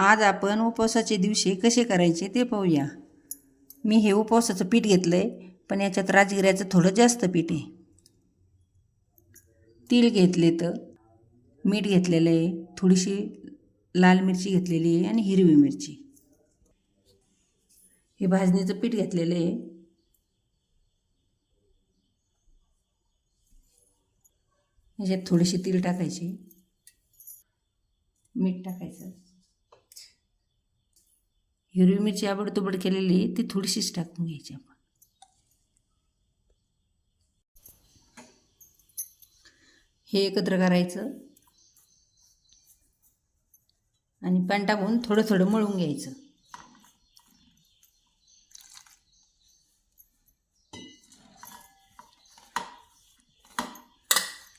आज आपण उपवासाचे दिवशी कसे करायचे ते पाहूया. मी हे उपवासाचं पीठ घेतलं आहे पण याच्यात राजगिऱ्याचं थोडं जास्त पीठ आहे. तील घेतले तर मीठ घेतलेलं आहे थोडीशी लाल मिरची घेतलेली आहे आणि हिरवी मिरची. हे भाजणीचं पीठ घेतलेलं आहे. ह्याच्यात थोडीशी तील टाकायची. मीठ टाकायचं. हिरवी मिरची आबडतोबड केलेली ती थोडीशीच टाकून घ्यायची आपण. हे एकत्र करायचं. आणि पाणी टाकून थोडं थोडं मळून घ्यायचं.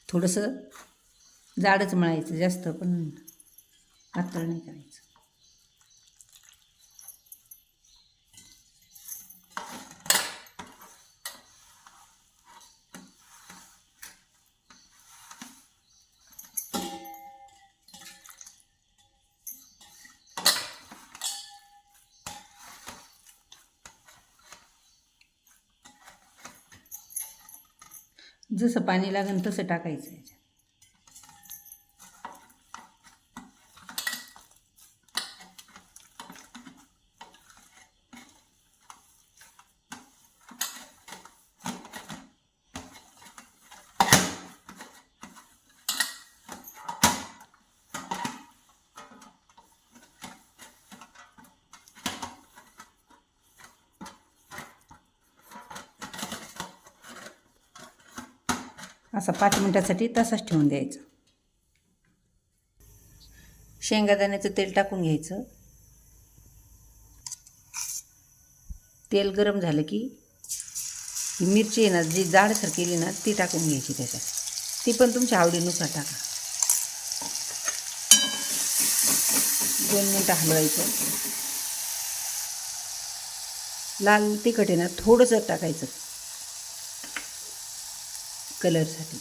थोडंसं जाडच मळायचं जास्त पण पातळ नाही करायचं. जसं पाणी लागेल तसं टाकायचं याच्यात. असा पाच मिनटासाठी तसाच ठेवून द्यायचं. शेंगादाण्याचं तेल टाकून घ्यायचं. तेल गरम झालं की मिरची आहे ना जी जाडसर केली ना ती टाकून घ्यायची त्याच्यात. ती पण तुमच्या आवडीनुसार टाका. दोन मिनटं हलवायचं. लाल तिखट आहे ना थोडंसं टाकायचं. कलरसाठी.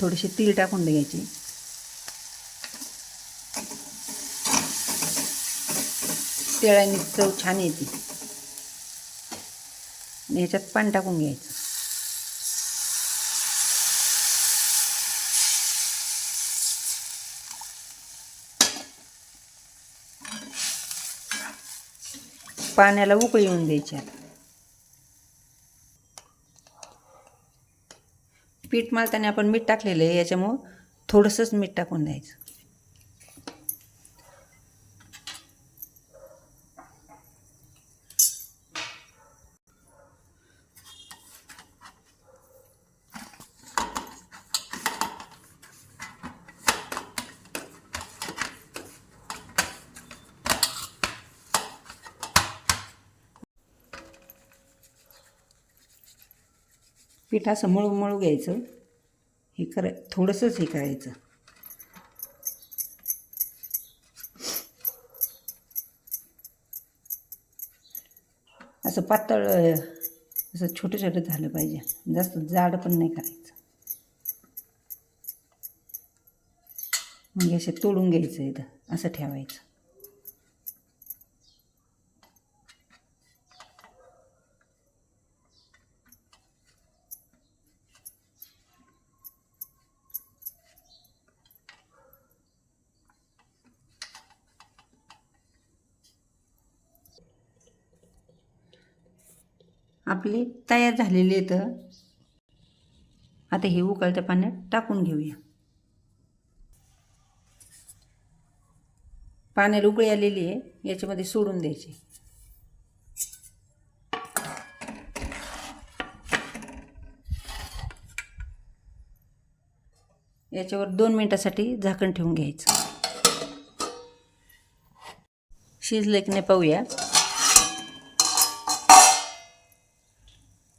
थोडेसे तीळ टाकून द्यायचे. तिळाने चव छान येते. ह्याच्यात पान टाकून घ्यायचं. पाण्याला उकळी येऊन द्यायची आता. पीठ मारताना आपण मीठ टाकलेलं आहे याच्यामुळं थोडंसंच मीठ टाकून द्यायचं. पीठ असं मळू मळू घ्यायचं. हे कराय थोडंसंच हे करायचं. असं पातळ असं छोटं छोटं झालं पाहिजे. जास्त जाड पण नाही करायचं. म्हणजे असे तोडून घ्यायचं इथं. असं ठेवायचं. आपले तयार झालेले तर. आता हे उकळत्या पाण्यात टाकून घेऊया. पाण्याला उकळी आलेली आहे याच्यामध्ये सोडून द्यायची. याच्यावर दोन मिनटासाठी झाकण ठेवून घ्यायचं. शिजलं की नाही पाहूया.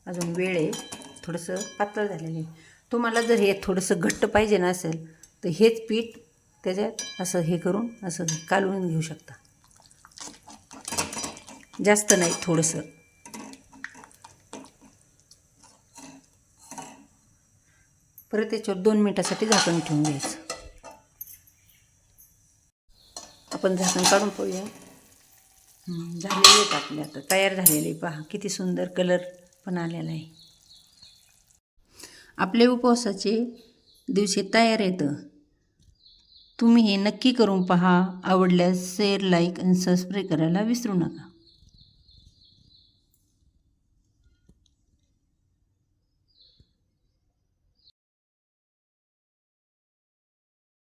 अजून वेळ आहे. थोडंसं पातळ झालेलं आहे. तुम्हाला जर हे थोडंसं घट्ट पाहिजे ना असेल तर हेच पीठ त्याच्यात असं हे करून असं कालवून घेऊ शकता. जास्त नाही थोडंसं. परत त्याच्यावर दोन मिनटासाठी झाकण ठेवून घ्यायचं. आपण झाकण काढून पाहूया. झालेले आहेत आपले आता. तयार झालेले पहा किती सुंदर कलर पण आलेला आहे आपले उपवासाचे दिवशी तयार येतं तुम्ही हे नक्की करून पहा. आवडल्यास शेअर लाईक आणि सबस्क्राईब करायला विसरू नका.